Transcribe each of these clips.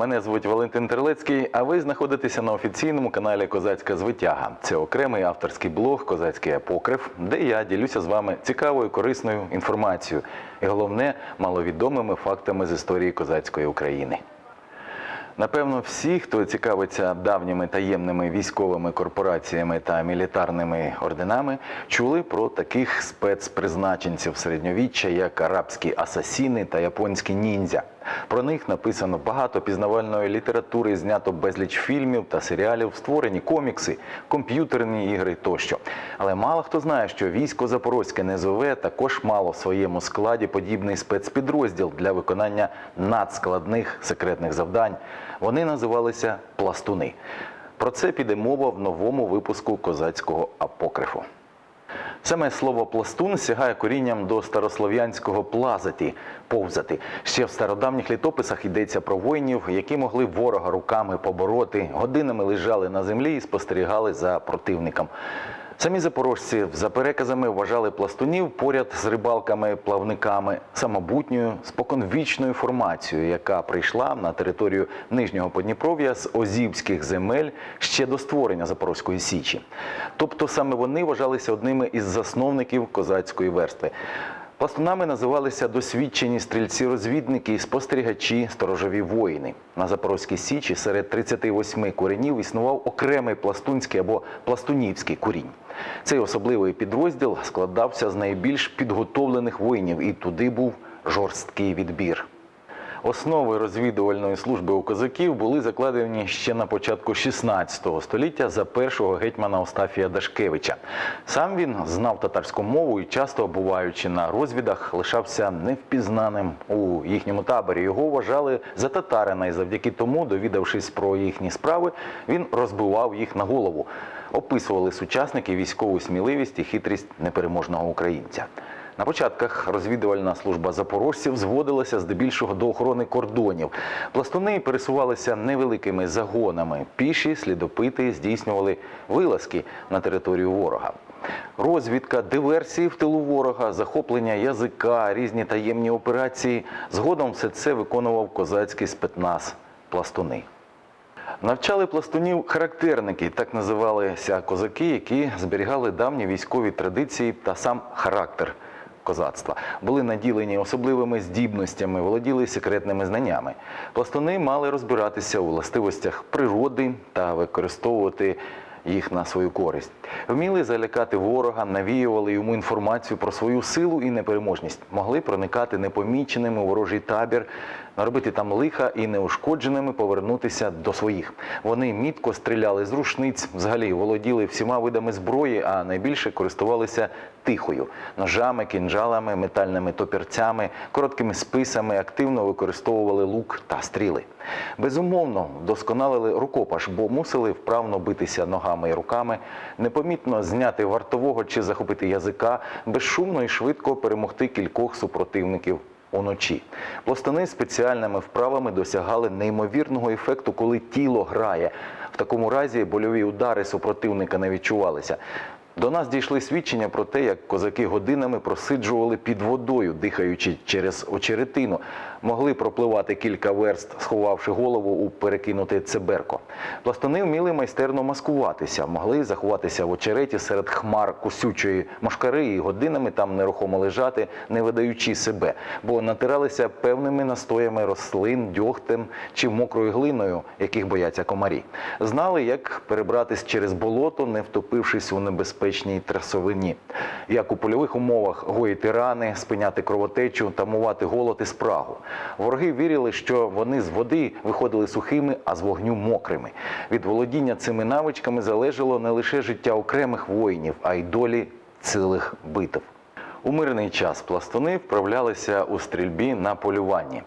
Мене звуть Валентин Терлецький. А ви знаходитеся на офіційному каналі Козацька Звитяга. Це окремий авторський блог Козацький апокриф, де я ділюся з вами цікавою, корисною інформацією і головне маловідомими фактами з історії козацької України. Напевно, всі, хто цікавиться давніми таємними військовими корпораціями та мілітарними орденами, чули про таких спецпризначенців середньовіччя, як арабські асасіни та японські ніндзя. Про них написано багато пізнавальної літератури, знято безліч фільмів та серіалів, створені комікси, комп'ютерні ігри тощо. Але мало хто знає, що військо Запорозьке НЗВ також мало в своєму складі подібний спецпідрозділ для виконання надскладних секретних завдань. Вони називалися пластуни. Про це піде мова в новому випуску козацького апокрифу. Саме слово пластун сягає корінням до старослов'янського плазати повзати. Ще в стародавніх літописах йдеться про воїнів, які могли ворога руками побороти, годинами лежали на землі і спостерігали за противником. Самі запорожці за переказами вважали пластунів поряд з рибалками-плавниками самобутньою споконвічною формацією, яка прийшла на територію Нижнього Подніпров'я з Озівських земель ще до створення Запорозької Січі. Тобто саме вони вважалися одними із засновників козацької верстви. Пластунами називалися досвідчені стрільці-розвідники спостерігачі, сторожові воїни. На Запорозькій Січі серед 38 куренів існував окремий пластунський або пластунівський курінь. Цей особливий підрозділ складався з найбільш підготовлених воїнів, і туди був жорсткий відбір. Основи розвідувальної служби у козаків були закладені ще на початку 16 століття за першого гетьмана Остафія Дашкевича. Сам він знав татарську мову і часто, буваючи на розвідах, лишався невпізнаним у їхньому таборі. Його вважали за татарина, і завдяки тому, довідавшись про їхні справи, він розбивав їх на голову. Описували сучасники військову сміливість і хитрість непереможного українця. На початках розвідувальна служба запорожців зводилася здебільшого до охорони кордонів. Пластуни пересувалися невеликими загонами. Піші слідопити здійснювали вилазки на територію ворога. Розвідка, диверсії в тилу ворога, захоплення язика, різні таємні операції. Згодом все це виконував козацький спецназ пластуни. Навчали пластунів характерники, так називалися козаки, які зберігали давні військові традиції та сам характер козацтва. Були наділені особливими здібностями, володіли секретними знаннями. Пластуни мали розбиратися у властивостях природи та використовувати їх на свою користь. Вміли залякати ворога, навіювали йому інформацію про свою силу і непереможність, могли проникати непоміченими у ворожий табір, наробити там лиха і неушкодженими повернутися до своїх. Вони мітко стріляли з рушниць, взагалі володіли всіма видами зброї, а найбільше користувалися тихою ножами, кінжалами, метальними топірцями, короткими списами, активно використовували лук та стріли. Безумовно, вдосконалили рукопаш, бо мусили вправно битися ногами і руками, непомітно зняти вартового чи захопити язика, безшумно і швидко перемогти кількох супротивників уночі. Пластуни спеціальними вправами досягали неймовірного ефекту, коли тіло грає. В такому разі больові удари супротивника не відчувалися. До нас дійшли свідчення про те, як козаки годинами просиджували під водою, дихаючи через очеретину, могли пропливати кілька верст, сховавши голову у перекинуте цеберко. Пластуни вміли майстерно маскуватися, могли заховатися в очереті серед хмар кусючої мошкари і годинами там нерухомо лежати, не видаючи себе, бо натиралися певними настоями рослин, дьогтем чи мокрою глиною, яких бояться комарі. Знали, як перебратись через болото, не втопившись у небезпечній трасовині, як у польових умовах гоїти рани, спиняти кровотечу, тамувати голод і спрагу. Вороги вірили, що вони з води виходили сухими, а з вогню мокрими. Від володіння цими навичками залежало не лише життя окремих воїнів, а й долі цілих битв. У мирний час пластуни вправлялися у стрільбі на полюванні.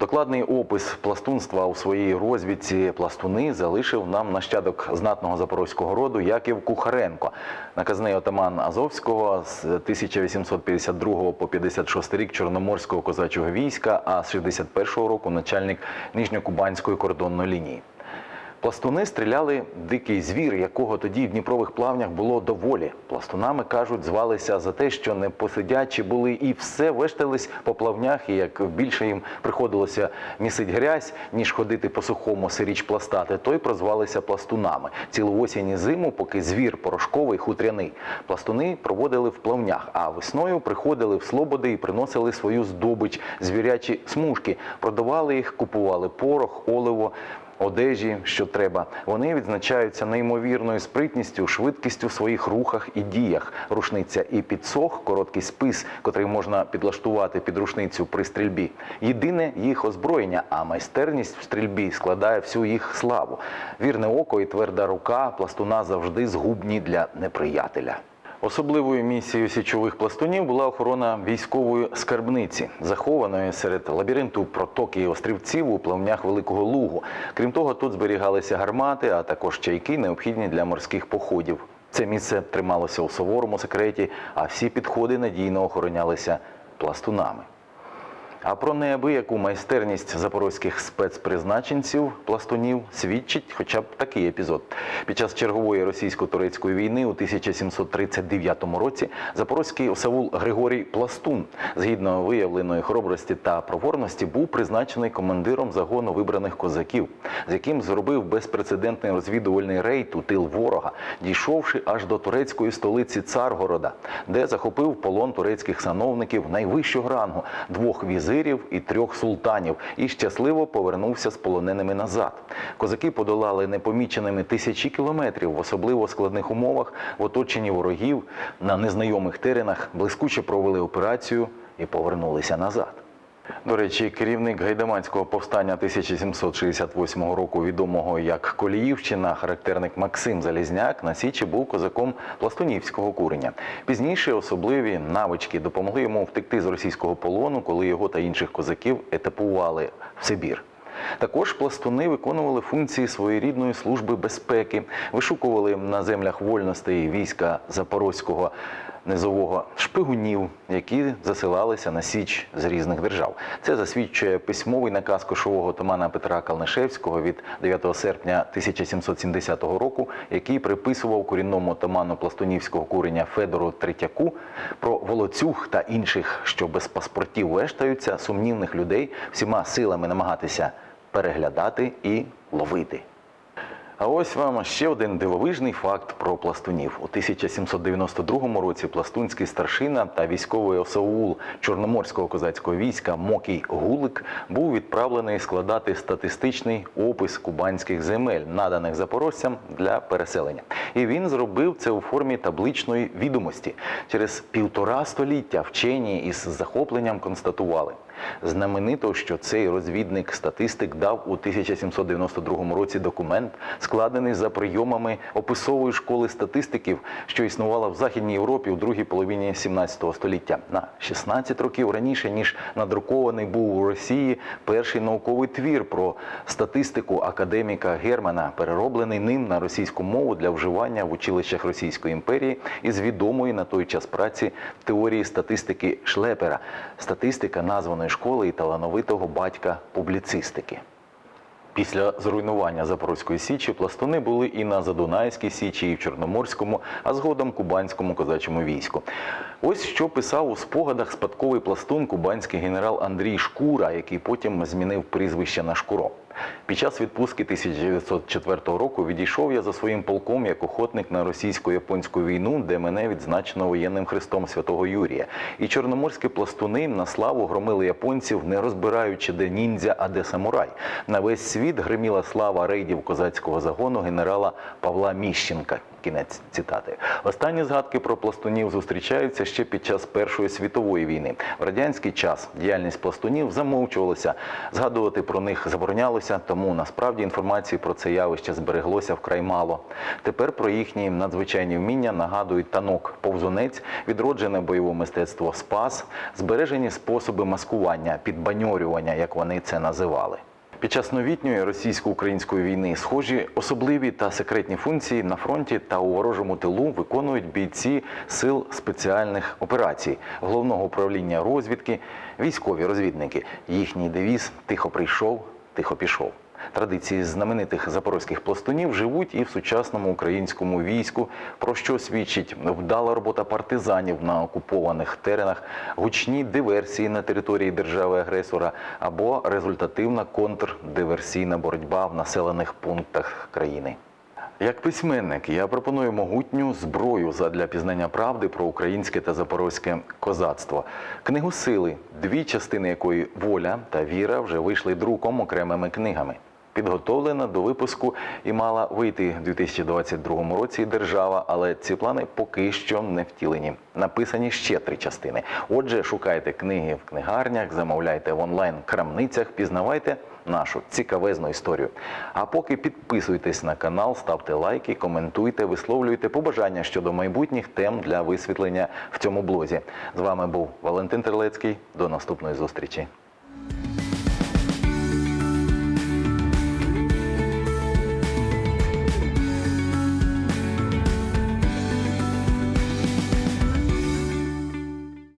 Докладний опис пластунства у своїй розвідці пластуни залишив нам нащадок знатного запорозького роду Яків Кухаренко, наказний отаман Азовського з 1852 по 56 рік Чорноморського козачого війська, а з 61 року начальник Нижньокубанської кордонної лінії. Пластуни стріляли дикий звір, якого тоді в Дніпрових плавнях було доволі. Пластунами кажуть, звалися за те, що не посидячі були і все вештались по плавнях. І як більше їм приходилося місить грязь, ніж ходити по сухому сиріч пластати, то й прозвалися пластунами. Цілу осінь і зиму, поки звір порошковий, хутряний. Пластуни проводили в плавнях, а весною приходили в слободи і приносили свою здобич, звірячі смужки, продавали їх, купували порох, оливо одежі, що треба. Вони відзначаються неймовірною спритністю, швидкістю в своїх рухах і діях. Рушниця і підсох, короткий спис, котрий можна підлаштувати під рушницю при стрільбі. Єдине їх озброєння, а майстерність в стрільбі складає всю їх славу. Вірне око і тверда рука пластуна завжди згубні для неприятеля. Особливою місією січових пластунів була охорона військової скарбниці, захованої серед лабіринту протоки острівців у плавнях Великого Лугу. Крім того, тут зберігалися гармати, а також чайки, необхідні для морських походів. Це місце трималося у суворому секреті, а всі підходи надійно охоронялися пластунами. А про неабияку майстерність запорозьких спецпризначенців пластунів свідчить хоча б такий епізод. Під час чергової російсько-турецької війни у 1739 році запорозький осавул Григорій Пластун, згідно виявленої хоробрості та проворності, був призначений командиром загону вибраних козаків, з яким зробив безпрецедентний розвідувальний рейд у тил ворога, дійшовши аж до турецької столиці Царгорода, де захопив полон турецьких сановників найвищого рангу двох візирів і трьох султанів, і щасливо повернувся з полоненими назад. Козаки подолали непоміченими тисячі кілометрів в особливо складних умовах в оточенні ворогів на незнайомих теренах, блискуче провели операцію і повернулися назад. До речі, керівник гайдаманського повстання 1768 року, відомого як Коліївщина, характерник Максим Залізняк, на січі був козаком пластунівського курення. Пізніше особливі навички допомогли йому втекти з російського полону, коли його та інших козаків етапували в Сибір. Також пластуни виконували функції своєрідної служби безпеки, вишукували на землях вольностей війська Запорозького низового шпигунів, які засилалися на січ з різних держав. Це засвідчує письмовий наказ кошового отамана Петра Калнишевського від 9 серпня 1770 року, який приписував корінному отаману пластунівського курення Федору Третяку про волоцюг та інших, що без паспортів вештаються, сумнівних людей всіма силами намагатися переглядати і ловити. А ось вам ще один дивовижний факт про пластунів. У 1792 році пластунський старшина та військовий осаул Чорноморського козацького війська Мокій Гулик був відправлений складати статистичний опис кубанських земель, наданих запорожцям для переселення. І він зробив це у формі табличної відомості. Через півтора століття вчені із захопленням констатували. Знаменито, що цей розвідник-статистик дав у 1792 році документ, складений за прийомами описової школи статистиків, що існувала в Західній Європі у другій половині 17 століття. На 16 років раніше, ніж надрукований був у Росії перший науковий твір про статистику академіка Германа, перероблений ним на російську мову для вживання в училищах Російської імперії із відомої на той час праці теорії статистики Шлепера, статистика названої школи і талановитого батька публіцистики. Після зруйнування Запорозької січі пластуни були і на Задунайській січі, і в Чорноморському, а згодом Кубанському козачому війську. Ось що писав у спогадах спадковий пластун кубанський генерал Андрій Шкура, який потім змінив прізвище на Шкуро. Під час відпустки 1904 року відійшов я за своїм полком як охотник на російсько-японську війну, де мене відзначено воєнним хрестом святого Юрія. І чорноморські пластуни на славу громили японців, не розбираючи, де ніндзя, а де самурай. На весь світ гриміла слава рейдів козацького загону генерала Павла Міщенка. Кінець цитати. Останні згадки про пластунів зустрічаються ще під час Першої світової війни. В радянський час діяльність пластунів замовчувалася, згадувати про них заборонялося, тому насправді інформації про це явище збереглося вкрай мало. Тепер про їхні надзвичайні вміння нагадують танок повзунець, відроджене бойове мистецтво спас, збережені способи маскування, підбаньорювання, як вони це називали. Під час новітньої російсько-української війни схожі особливі та секретні функції на фронті та у ворожому тилу виконують бійці сил спеціальних операцій, головного управління розвідки, військові розвідники. Їхній девіз тихо прийшов, тихо пішов. Традиції знаменитих запорозьких пластунів живуть і в сучасному українському війську, про що свідчить вдала робота партизанів на окупованих теренах, гучні диверсії на території держави-агресора або результативна контрдиверсійна боротьба в населених пунктах країни. Як письменник я пропоную могутню зброю задля пізнання правди про українське та запорозьке козацтво. Книгу сили, дві частини якої воля та віра вже вийшли друком окремими книгами. Підготовлена до випуску і мала вийти в 2022 році держава, але ці плани поки що не втілені. Написані ще три частини. Отже, шукайте книги в книгарнях, замовляйте в онлайн крамницях, пізнавайте нашу цікавезну історію. А поки підписуйтесь на канал, ставте лайки, коментуйте, висловлюйте побажання щодо майбутніх тем для висвітлення в цьому блозі. З вами був Валентин Терлецький. До наступної зустрічі.